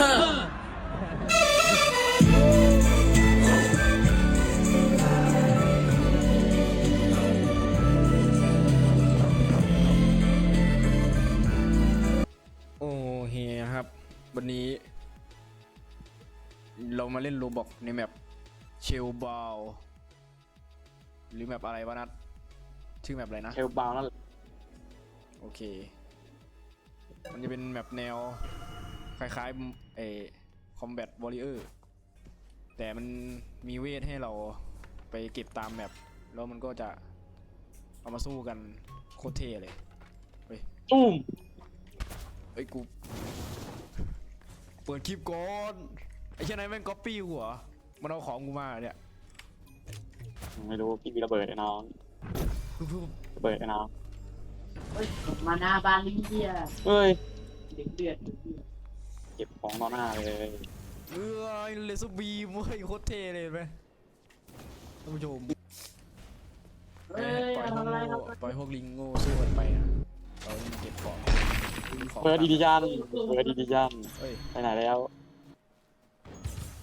โอ้เฮียครับ วันนี้ เรามาเล่นโรบอกในแมปเชลบาลหรือแมปอะไรวะนัดชื่อแมปอะไรนะเทลบาวนั่นแหละโอเค มันจะเป็นแมปแนว คล้ายๆเอคอมแบทวอริเออร์แต่มันมีเวทให้เราไปเก็บตามแมปแล้วมันก็จะเอามาสู้กันโคตรเท่เลยตุ้มเอ้ยกูเปิดคลิปก่อนไอ้เช่นไหนแม่งก๊อปปี้กูเหรอมันเอาของกูมาเนี่ยไม่รู้พี่มีระเบิดไอ้น้องปึ๊บปึ๊บระเบิดไอ้น้องเฮ้ยมาหน้าบ้านลิเดียเฮ้ยเด็กเดือดเก็บของต่อหน้าเลยเออเลเซอร์บีมเว้ยโคตรเท่เลยเห็นไหมท่านผู้ชมเฮ้ยปล่อยพวกทำอะไรโง่ครับปล่อยพวกลิงโง่สู้กันไปนะเราเก็บของของเปิดดีดิจันเปิดดีดิจันเฮ้ยไปไหนแล้ว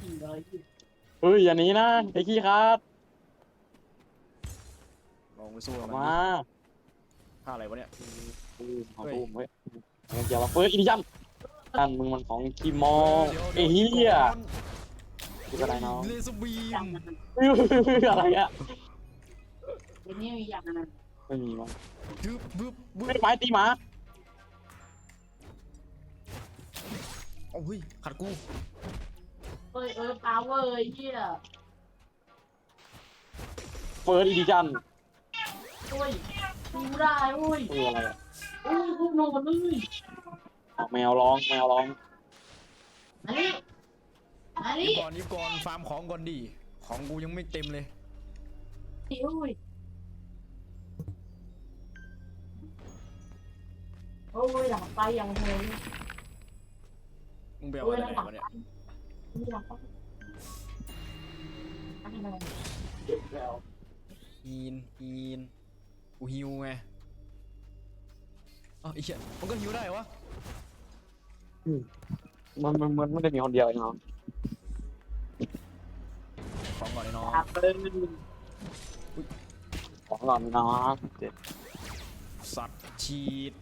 สี่ร้อยยี่เฮ้ยอย่าหนี้นะไอ้ขี้ครับลองไปสู้อกัอบกมันมาดิท่าอะไรวะเนี่ยตุ้มเอาตุ้มเฮ้ยเอาเกี่ยวกับเปิดอีดิจัน นั่นมึงมันของคีมอไอ้เหี้ยคืออะไรน้องเลเซอร์บีมอะไรอะวันนี้มีอย่างนั้นไม่มีมั้งบึ๊บบึ๊บบึ๊ไม่บไม้ตีหมาโอ้ยขัดกูเฮ้ยเออพาวเวอร์ไอ้เหี้ยเปิดอีดิจันโอ้ยดูได้โอ้ยคืออะไรอะ โอ้ยพวกนอนเลย เอาแมวร้องแมวร้องอันนี้อันยินี้บก่อนยิบก่อนฟาร์มของก่อนดิ ของกูยังไม่เต็มเลย โอ้ยโอ้ยหลังไปอย่างเฮยมึงไปเอาโอ้ยอะไรหลังมาไปเนี่ยนี่หลังไปอันนี้อะไรเก็บแล้วฮีนฮีนกูฮิวไงอ๋อไอ้เหี้ยมันก็ฮิวได้วะ มันมันมันไม่ได้มีคนเดียวไอ้น้องของก่อนไอ้น้องครับเบิ้งของก่อนไอ้น้องเจ็บสัตว์ฉีด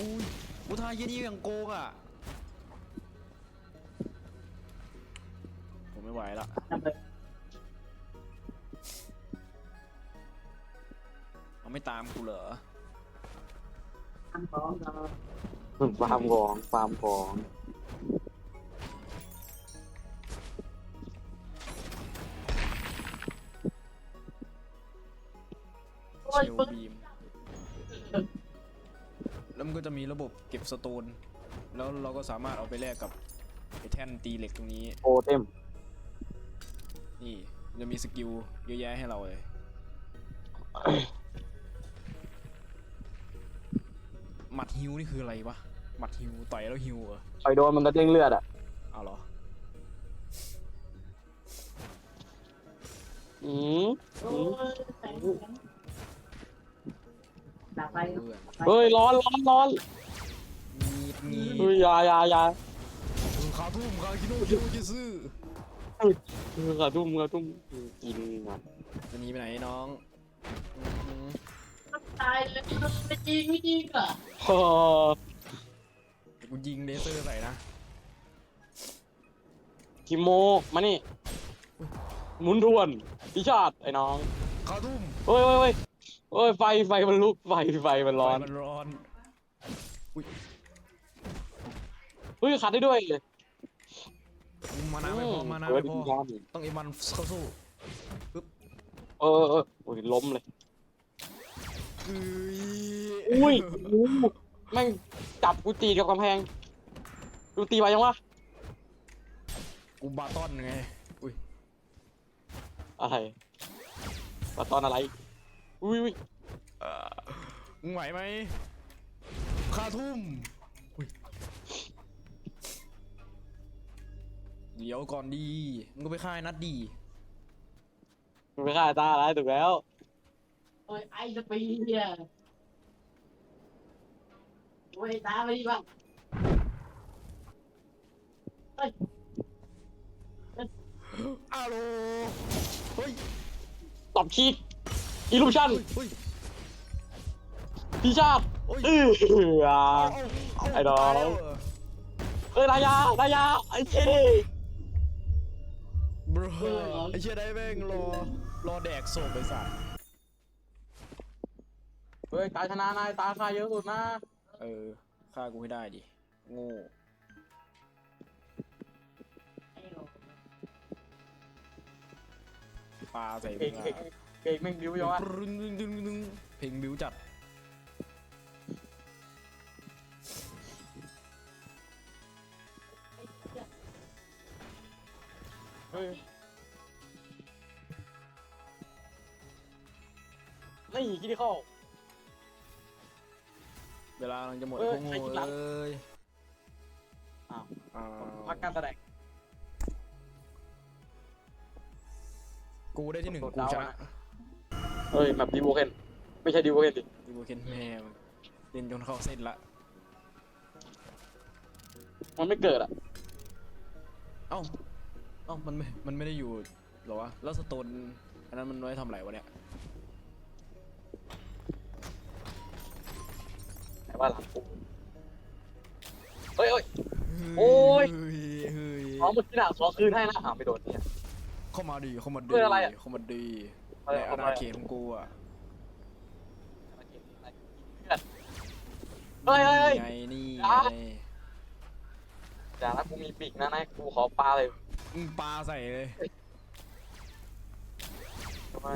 อุ้ยกูทายยี่นี่อย่างโกงอะผมไม่ไหวละเอาไม่ตามกูเหรอทำของเรา ฟาร์มของฟาร์มของโอ้เชยลปึ้งบีม แล้วมันก็จะมีระบบเก็บสโตน แล้วเราก็สามารถเอาไปแลกกับไอ้แท่นตีเหล็กตรงนี้ โอเต็มนี่จะมีสกิลเยอะแยะให้เราเลย หมัดฮิวนี่คืออะไรวะ หมัดฮิวต่อยแล้วฮิวเหรอไปโดนมันก็เด้งเลือดอะเอาเหรออืมโอ้ยแสงแสงดับไปเพื่อนเฮ้ยร้อนร้อนร้อนงีดงีดเฮ้ยอยาอยาอยาขาทุ่มขาคิโนคิโนจิซึเออกระทุ่มกระทุ่มกินอะจะหนีไปไหนน้องอืมตายเลยไม่จริงไม่จริงอะเฮ้อเดี๋ยว กูยิงเลเซอร์ใส่นะคิโมมานี่หมุนทวนพิชาติไอ้น้องขาทุ่มเฮ้ยเฮ้ยเฮ้ยเฮ้ยไฟไฟมันลุกไฟไฟมันร้อนไฟมันร้อนเฮ้ยขัดได้ด้วยมานาไม่พอมานาเออไม่พดีองามต้องเอ็มันเข้าสู้เออเออเออโอ้ยล้มเลยอุ้อุ้ยอู้ แม่งจับกูตีกับกำแพงกูตีไปยังวะกูบาตอนไง อุ้ย อะไรปะตอนอะไร อุ้ยอุ้ยเอ่อมึงไหวไหมขาทุ่มอุ้ยเดี๋ยวก่อนดี มึงก็ไปฆ่าไอ้นัดดี มึงไปฆ่าไอ้ตาอะไรถูกแล้ว โอ้ยไอ้สปีเนี่ย โอ้ยตาไปดิบ้างเฮ้ยอาโลเฮ้ยตอบคีกอีลูชั่นเฮ้ยพี่ชาติเออไอ้ดอกเอ้ยนายานายาไอ้เจ๊บรไอ้เชี่ยได้แม่งรอรอแดกศพไปสัตว์เฮ้ยตายชนะนายตาค่าเยอะสุดนะ เออฆ่ากูให้ได้ดิ โง่ปลาใส่เก่งมึงเก่งอะเก่งแม่งบิ้วยังวะปรึ้งดึงดึงดึงเพลงบิวจัด เฮ้ยนี่คิดที่เข้า เวลากำลังจะหมดเอ้ยพวกโง่ใครคิดหลัง เอ้ยอ้าวอ้าวพักการแสดง กูได้ที่หนึ่งกดกูดาวชอะนะเฮ้ยแบบดีโวเคนไม่ใช่ดีโวเคนดิดิโบเคนแม่มึงเล่นจนเข้าเส้นละมันไม่เกิดอะเอ้าเอ้ามันไม่มันไม่ได้อยู่เหรอวะแล้วสโตนอันนั้นมันไว้ทำอะไรวะเนี่ย ว่าหลังกูเฮ้ยเฮ้ย โอ้ย เฮ้ยเฮ้ยอ๋อเมื่อกี้น่ะขอคืนให้นะอ้าวไม่โดนเนี่ย เข้ามาดีเข้ามาดีเพื่ออะไรอะ เข้ามาดีอะไรในอาอะไรณาเขตของกูอะเฮ้ยเฮ้ยเฮ้ยไงนี่อะไงอย่านะกูมีปีกนะนายกูขอปลาเลยมึงปลาใส่เลย ทำไม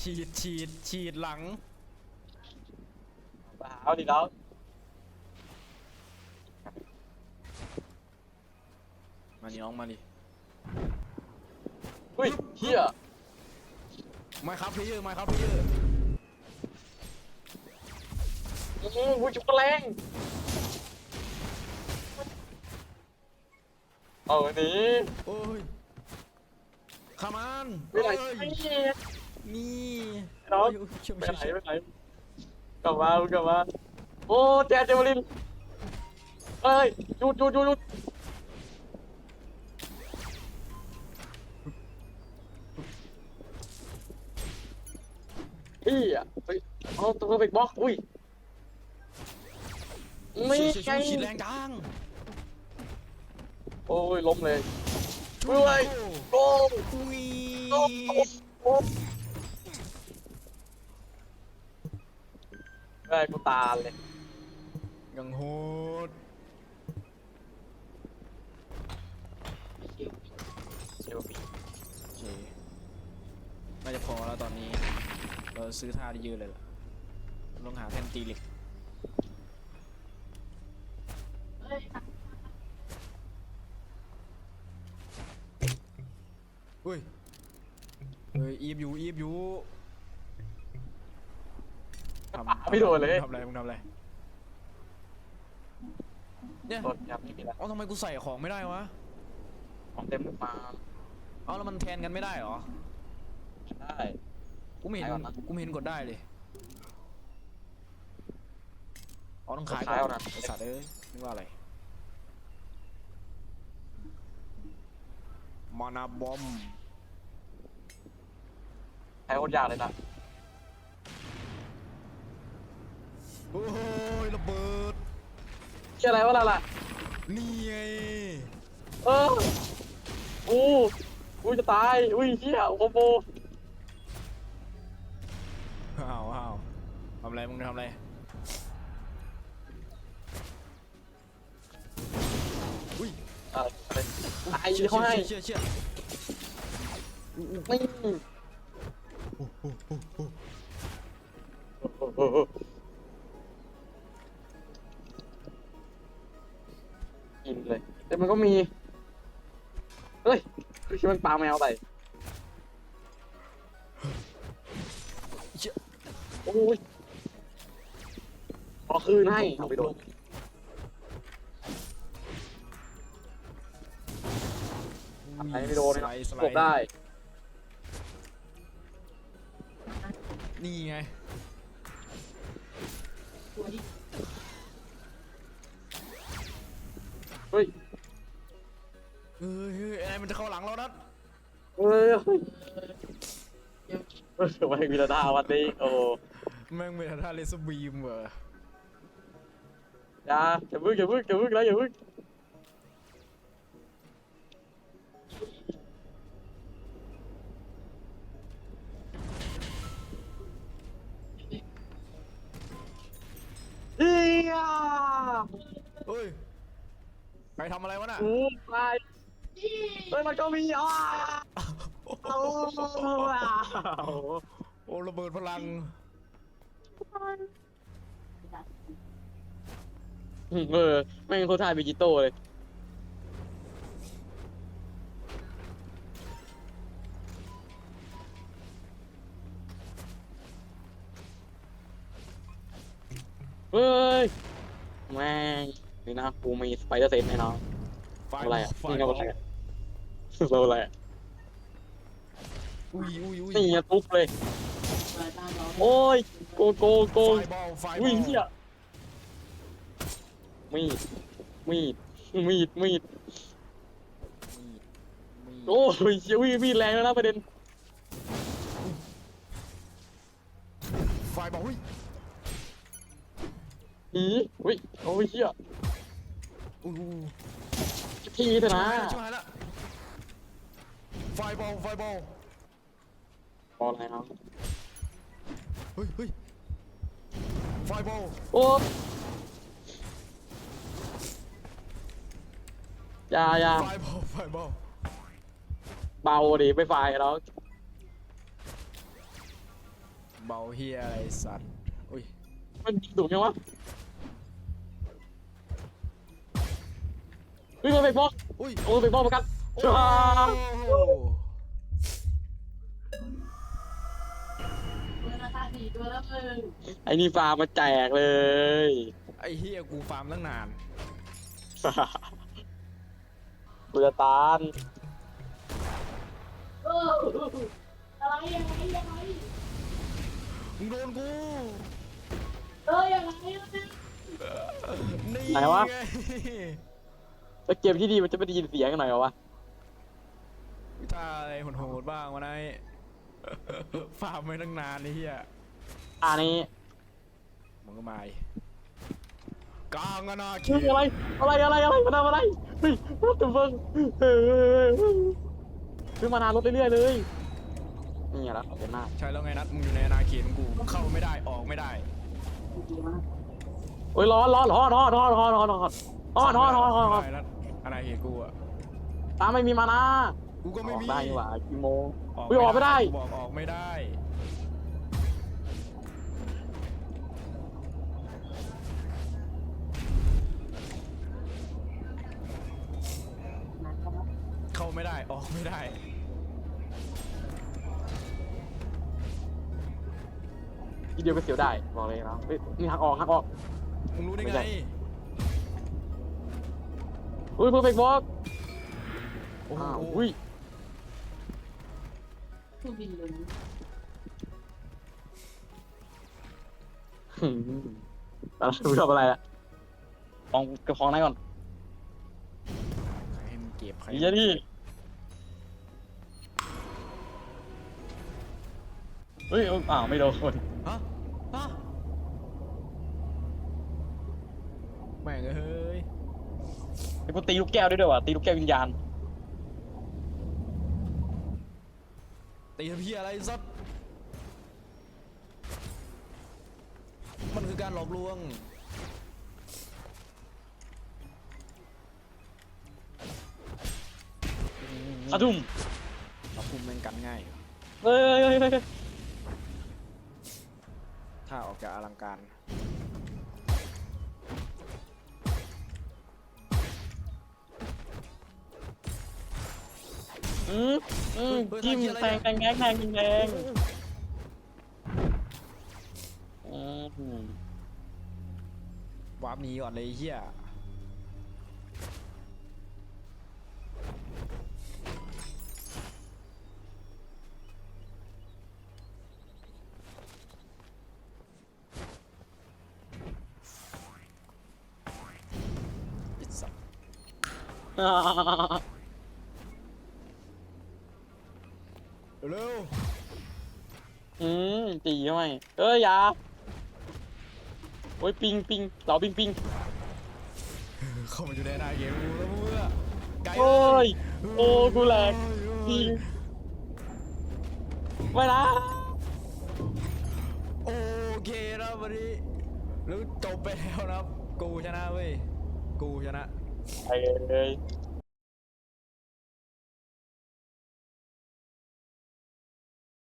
ฉีดฉีดฉีดหลังปลา เอาดิแล้วมานี่น้องมาดิเฮ้ยเฮียไม่ครับพี่เยอร์ไม่ครับพี่เยอร์อืมวุ้ยชุบกระแรงเอาหนีโอ้ยขามานไม่ไหนเอ้ยไอ้นี่ น้องโยเชี่ยวไปเชี่ยวไหนเชี่ยวไปไหน กลับมามึงกลับมาโอ้แจ๊ดเจมารินเฮ้ยหยุดหยุดหยุดหยุดพี่อะเฮ้ยเอาตัวเบรกบล็อกอุ้ยไม่เชี่ยวไงเชี่ยวฉีดแรงจังโอ้ยล้มเลยเฮ้ยโอ้อุ้ยโอ้โได้กูตาเลย ยังโหดเดี๋ยวมีโอเคน่าจะพอแล้วตอนนี้ เราซื้อท่าได้เยอะเลยล่ะต้องหาแท่นตีเหล็กเฮ้ย เฮ้ยเฮ้ยอีฟอยู่อีฟอยู่ ทำไม่โดนเลยทำอะไรมึงทำอะไรเนี่ยโดนยับไม่มีแล้วเอ้าทำไมกูใส่ของไม่ได้วะของเต็มหรือเปล่าเอ้าแล้วมันแทนกันไม่ได้เหรอได้ กูไม่เห็นขายก่อนนะ กูไม่เห็นกดได้เลยอ๋อต้องขายขายก่เอาอนนะไอสัตว์เอ้ยนึกว่าอะไรมานาบอม ใช้โคตรยากเลยนะ โอ้ยระเบิดเชื่ออะไรวะล่ะล่ะนี่ไงเอออู้อู้จะตายอุ้ยเฮียโคโบอ้าวอ้าวทำอะไรมึงทำอะไรอุ้ยอะไรอะไรตายเชี่ยเขาให้เชี่ยเชี่ยเชี่ยไม่ กินเลย แต่มันก็มี เฮ้ยคือมันปลาแมวไปเชี่ยโอ้ยขอคืนให้เอาไปโดนไหนไม่โดนสไลด์สไลกบด์ได้ นี่ไง ตัวนี้เฮ้ยฮ้ยเฮ้ยอะไรมันจะเข้าหลังเรานัดเฮ้ยเฮ้ยทำไมมีระดาวันนี้โอ้แม่งเป็นท่าเลเซอร์บีมเหรออย่าอย่าพึ่งอย่าพึ่งอย่าพึ่งนะอย่าพึ่งเฮีย เฮ้ย ใครทำอะไรวะน่ะกูไปเฮ้ยมันก็มีอะโอ้โหโอ้ระเบิดพลัง เออแม่งโคตรท่าบิจิโต้เลย เฮ้ยแม่ง นี่นะกูมีสไปเดอร์เซนแน่นอนไฟอะไรอะไฟนี่ก็อะไรอะเราอะไรอะอุ้ยอุ้ยอุ้ยนี่ไงตุ๊บเลยรายการเราโอ้ยโกโกโกไฟบอลไฟบอลอุ้ยเหี้ยมีดมีดมีดมีดมีดโอ้ยเชี่ยมีดมีดแรงแล้วนะประเด็นไฟบอลอุ้ยหนีอุ้ยโอ้ยเชี่ย อู้หูทีเถอะนะชิบหายละไฟบอลไฟบอลพออะไรครับเฮ้ยเฮ้ยไฟบอลโอ้อยาอยาไฟบอลไฟบอลเบาดิไม่ไฟแล้ว เบาเฮียอะไรสัตว์อุ้ยมันดุยังวะ เฮ้ยมันไปบล็อกอุ้ยโอ้ไปบล็อกประกันโอ้ช้าโหเมื่อราคาสี่ตัวแล้วมึงไอ้นี่ฟาร์มมาแจกเลยไอ้เฮียกูฟาร์มตั้งนานกูจะตานเอออะไรยังไงยังไงมึงโดนกูเออยังไงเนี่ยนี่ไหนวะไง แล้วเกมที่ดีมันจะไม่ได้ยินเสียงกันหน่อยเหรอวะถ้าอะไรโหดๆบ้างวะนายฟาร์มไม่ตั้งนานไอ้เฮียอันนี้มึงก็มาอีกกลางอะนะเฮ้ยอะไรอะไรอะไรอะไรมาทำอะไรเฮ้ย what the fuck เฮ้ยคือมานานลดเรื่อยๆเลยนี่ไงละขอบคุณมากใช่แล้วไงนัดมึงอยู่ในอาณาเขตของกูเข้าไม่ได้ออกไม่ได้โอ้ยร้อนร้อนร้อนร้อนร้อนร้อนร้อนร้อนร้อนร้อนร้อนร้อนร้อนไม่ได้นัด อาณาเขตกูอะตามไม่มีมานะกูก็อไม่อกมีได้นี่หว่ากี่โมงเฮ้ยออกไม่ได้ กูบอกออกไม่ได้เข้าไม่ได้ออกไม่ได้ ทีเดียวก็เสียวได้บอกเลยนะเฮ้ยนี่หักออกหักออก มึงรู้ได้ไม่ไงใช่ อุ้ยเพอร์เฟกต์บล็อกโอ้โหอ้าว อุ้ยเครื่องบินเลยหืมอะไรมึงทำอะไรอะลองกระพองไหนก่อนใครให้มึงเก็บใครอีเจนี่เฮ้ยเอาอ้าวไม่โดนฮะฮะแม่งเอ้ย ไอ้ กูตีลูกแก้วด้วยด้วยว่ะตีลูกแก้ววิญญาณตีทำเพี้ยอะไรซัดมันคือการหลอกลวง อะดุมเราคุมแม่งกันง่าย เฮ้ยเฮ้ยเฮ้ยเฮ้ย ถ้าออกจากอลังการ อืมอืมเฮ้ยจิ้มเฮ้ยแทงแทงแทงแทงแทงอืมวาร์ปหนีก่อนเลยไอ้เฮียไอ้สัส อ่า เร็วอืมตีทำไมเอ้ยอย่าโอ้ยปิงปิงเสาปิงปิงเข้ามาอยู่ในหน้าเกมกูแล้วเมื่อไกลโอ้ย โอ้กูแหลก ปิงไม่นะโอเคนะวันนี้แล้วจบไปแล้วนะครับ กูชนะเว้ย กูชนะไอ้เอ้ย